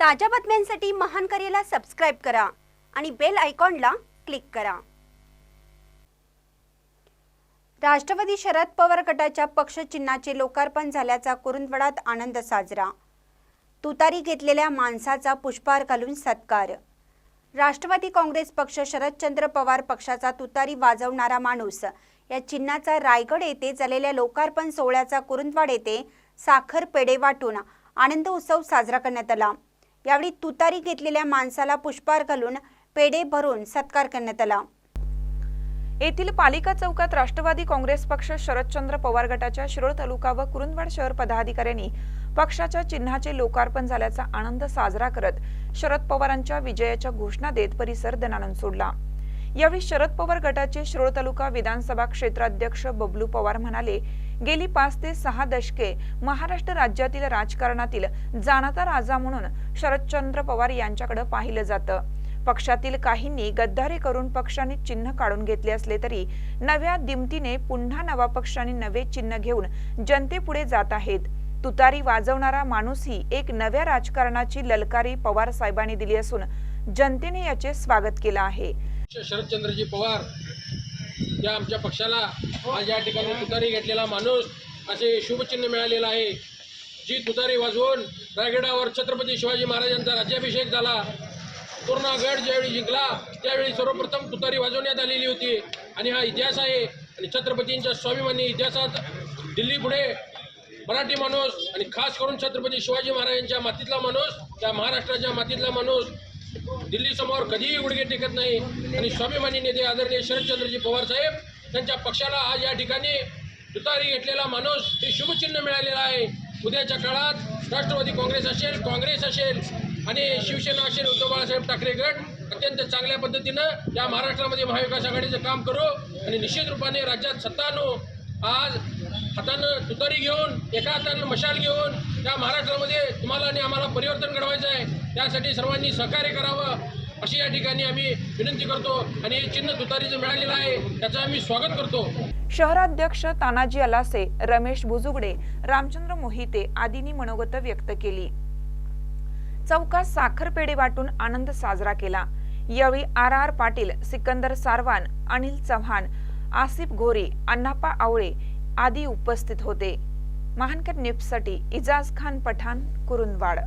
ताज्या बातम्यांसाठी महान करेला सबस्क्राईब करा आणि बेल आयकॉनला क्लिक करा. राष्ट्रवादी शरद पवार गटाच्या पक्षचिन्हाचे लोकार्पण झाल्याचा कुरुंदवाडात आनंद साजरा. तुतारी घेतलेल्या माणसाचा पुष्पहार घालून सत्कार. राष्ट्रवादी काँग्रेस पक्ष शरदचंद्र पवार पक्षाचा तुतारी वाजवणारा माणूस. या चिन्हाचा रायगड येथे झालेल्या लोकार्पण सोहळ्याचा कुरुंदवाड येथे साखर पेढे वाटून आनंद उत्सव साजरा करण्यात आला. यावेळी तुतारी घेतलेल्या माणसाला पुष्पहार घालून पेढे भरून सत्कार करण्यात आला. येथील पालिका चौकात राष्ट्रवादी काँग्रेस पक्ष शरदचंद्र पवार गटाच्या शिरोळ तालुका व कुरुंदवाड शहर पदाधिकाऱ्यांनी पक्षाच्या चिन्हाचे लोकार्पण झाल्याचा आनंद साजरा करत शरद पवारांच्या विजयाच्या घोषणा देत परिसर दणानून सोडला. यावेळी शरद पवार गटाचे शिरोळ तालुका विधानसभा क्षेत्राध्यक्ष बबलू पवार म्हणाले गेली पाच ते सहा दशके महाराष्ट्र राज्यातील राजकारणातील जाणता राजा म्हणून शरदचंद्र पवार यांच्याकडे पाहिलं जातं. पक्षातील काहींनी गद्दारी करून पक्षाने चिन्ह काढून घेतले असले तरी नव्या दिमतीने पुन्हा नवा पक्षाने नवे चिन्ह घेऊन जनतेपुढे जात आहेत. तुतारी वाजवणारा माणूसही एक नव्या राजकारणाची ललकारी पवार साहेबांनी दिली असून जनतेने याचे स्वागत केलं आहे. शरदचंद्रजी पवार या आमच्या पक्षाला आज या ठिकाणी तुतारी घेतलेला माणूस असे शुभचिन्ह मिळालेलं आहे. जी तुतारी वाजवून रायगडावर छत्रपती शिवाजी महाराजांचा राज्याभिषेक झाला पूर्ण गड ज्यावेळी जिंकला त्यावेळी सर्वप्रथम तुतारी वाजवण्यात आलेली होती. आणि हा इतिहास आहे आणि छत्रपतींच्या स्वाभिमानी इतिहासात दिल्ली पुढे मराठी माणूस आणि खास करून छत्रपती शिवाजी महाराजांच्या मातीतला माणूस त्या महाराष्ट्राच्या मातीतला माणूस दिल्लीसमोर कधीही गुडघे टेकत नाही. आणि स्वाभिमानी नेते आदरणीय शरदचंद्रजी पवार साहेब त्यांच्या पक्षाला आज या ठिकाणी तुतारी घेतलेला माणूस हे शुभचिन्ह मिळालेलं आहे. उद्याच्या काळात राष्ट्रवादी काँग्रेस असेल काँग्रेस असेल आणि शिवसेना असेल उद्धव बाळासाहेब ठाकरे गट अत्यंत चांगल्या पद्धतीनं या महाराष्ट्रामध्ये महाविकास आघाडीचं काम करू. आणि निश्चित रूपाने राज्यात सत्ता आणू आज हातानं तुतारी घेऊन एका हातानं मशाल घेऊन त्या महाराष्ट्रामध्ये तुम्हाला आणि आम्हाला परिवर्तन घडवायचं आहे. त्यासाठी सर्वांनी सहकार्य करावं. अशी या ठिकाणी आम्ही विनंती करतो आणि हे चिन्ह तुतारीचं मिळालेलं आहे त्याचं आम्ही स्वागत करतो. शहराध्यक्ष तानाजी अलासे रमेश भुजुगडे रामचंद्र मोहिते आदींनी मनोगत व्यक्त केली. चौकात साखर पेढे वाटून आनंद साजरा केला. यावेळी आर आर पाटील सिकंदर सारवान अनिल चव्हाण आसिफ घोरे अण्णाप्पा आवळे आदी उपस्थित होते. महानकर निप्ससाठी इजाज खान पठाण कुरुंदवाड.